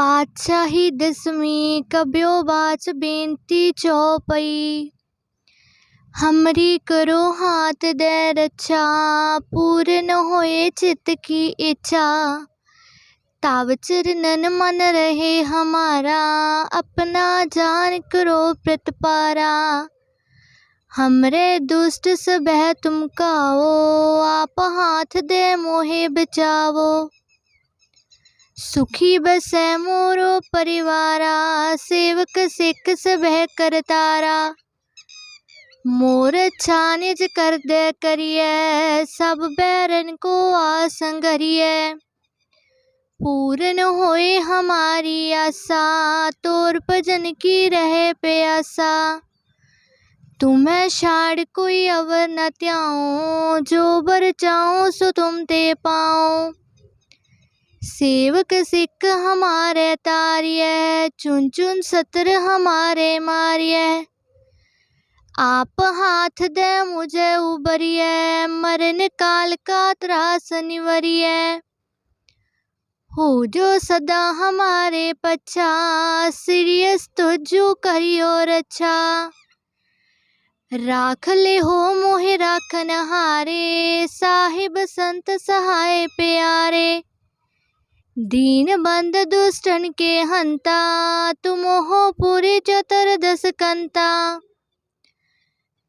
बादशाही दसवीं कब्यो बाच बेनती चौपई। हमरी करो हाथ दे रक्षा अच्छा, पूर्ण होए चित की इच्छा। ताव नन मन रहे हमारा, अपना जान करो प्रतपारा हमरे दुष्ट सबह तुमकाओ, आप हाथ दे मोहे बचाओ सुखी बसै मोरो परिवारा, सेवक सिख सबह करतारा मोर छानिज कर दे करिए, सब बैरन को आसंगरिए पूर्ण होए हमारी आशा तोर भजन की रहे प्यासा। तुम्हें छाड़ कोई अवर न त्याओ जो बर चाहो सो तुम ते पाओ सेवक सिख हमारे तारिय, चुन चुन सत्र हमारे मारिय। आप हाथ दे मुझे उबरिए मरण काल का त्रास निवरिए हो जो सदा हमारे पच्छा, सीरियस तुझो करियो रच्छा। राख ले हो मोहे राखन हारे साहिब संत सहाय प्यारे। दीन बंद दुष्टन के हंता तुम हो पूरी चतर दस कंता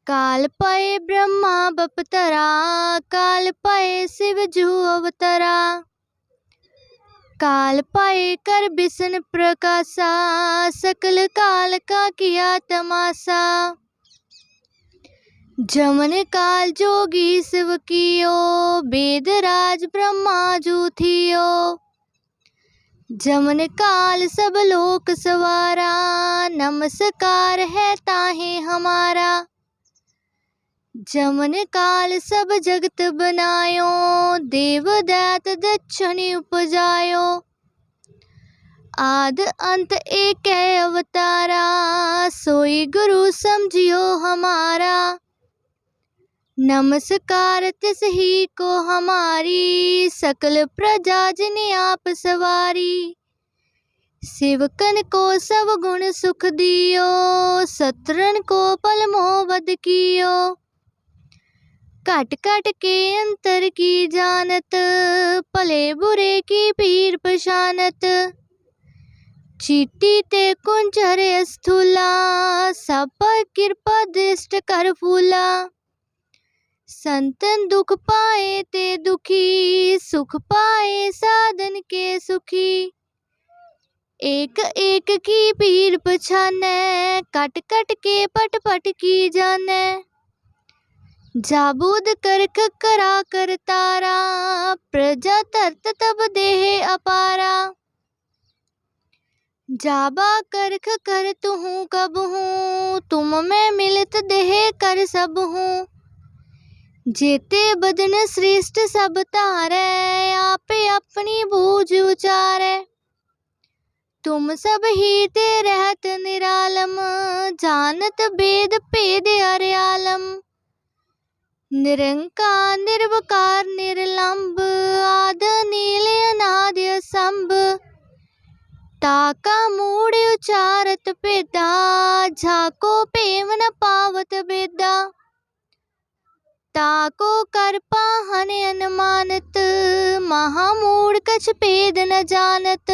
काल पाए ब्रह्मा बपतरा, काल पाए शिव जू अवतरा। काल पाए कर बिसन प्रकाशा, सकल काल का किया तमाशा। जमन काल जोगी शिव कियो वेद राज ब्रह्मा जू थियो। जमन काल सब लोक सवारा, नमस्कार है ताहे हमारा। जमन काल सब जगत बनायो, देव दैत दक्षिणी उपजायो। आद अंत एक अवतारा, सोई गुरु समझियो हमारा। नमस्कार तिस ही को हमारी सकल प्रजा जिन आप सवारी। सेवकन को सब गुण सुख दियो, सत्रन को पल मोहबद कियो। कट कट के अंतर की जानत भले बुरे की पीर पशानत चीटी ते कुंचर स्थूला सब कृपा दृष्ट कर फूला। संतन दुख पाए ते दुखी, सुख पाए साधन के सुखी। एक एक की पीर पछाने कट कट के पट पट की जाने जाबूद करख करा कर तारा, प्रजा तरत तब देह अपारा। जाबा करख कर तुहूँ कब हूँ, तुम में मिलत देह कर सब हूँ। जेते बदन श्रेष्ठ सब तारे आपे अपनी बूझ उचारे तुम सब ही ते रहत निरालम जानत वेद भेद अर्यालम निरंकार निर्वकार निर्लंब आद नील अनाद्य संभ ताका मूड उचारत पेदा झाको प्रेम न पावत बेदा ताको कर पाहन अनुमानत महामूड कछ भेद न जानत।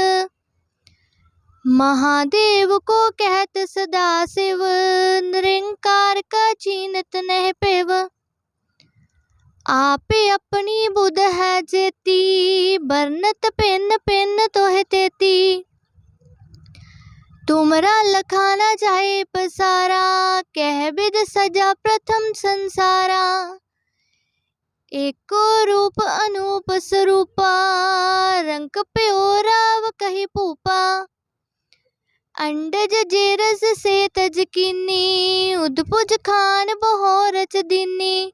महादेव को कहत सदा शिव निरंकार का चीनत नह पेव। आपे अपनी बुध है जेती, बरनत पिन पिन तोह तेती। तुमरा लखाना जाए पसारा, कह बिद सजा प्रथम संसारा। एको रूप अनूप स्वरूपा, रंग प्योराव कही पूपा। अंडज जेरस से तज कीनी उदपुज खान बहोरच दीनी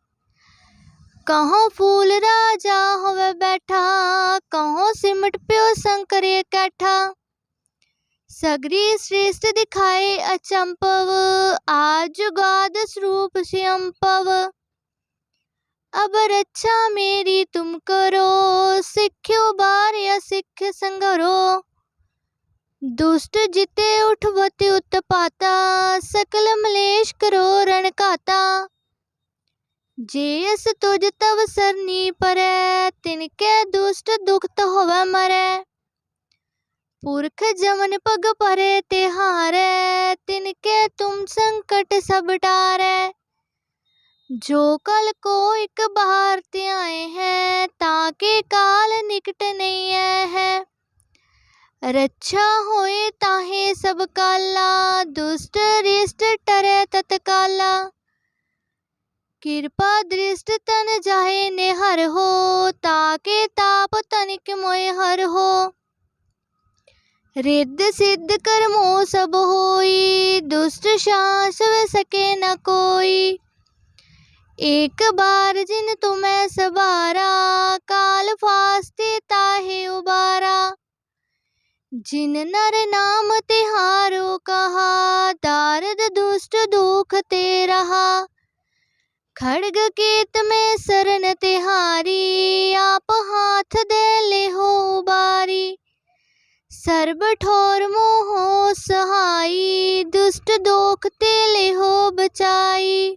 कहो फूल राजा होवे बैठा, कहो सिमट प्यो शंकर कैठा। सगरी श्रेष्ठ दिखाए अचंपव, आज गाद स्वरूप श्यंपव। अब रक्षा मेरी तुम करो, सिख्यो बार या सिख संगरो। दुष्ट जिते उठवति उत्पाता सकल मलेश करो रण घाता जे अस तुझ तव सरनी परै, तिनके दुष्ट दुखत होवै मरै। पुरख जमन पग परे तिहारै तिनके तुम संकट सब टारै जो कल को एक बार ते आए हैं, ताके काल निकट नहीं है। रक्षा होए ताहे सब काला, दुष्ट रिष्ट टरे तत्काला। कृपा दृष्ट तन जाहे निहर हो, ताके ताप तनिक मोय हर हो। रिद्ध सिद्ध कर्मो सब होई, दुष्ट शास सके न कोई। एक बार जिन तुम्हें सवारा काल फास्ते ताहे उबारा। जिन नर नाम तिहारो कहा, दारद दुष्ट दुख ते रहा। खड़ग केत में शरण तिहारी, आप हाथ दे ले हो बारी सर्ब ठोर मोहो सहाई, दुष्ट दोख ते ले हो बचाई।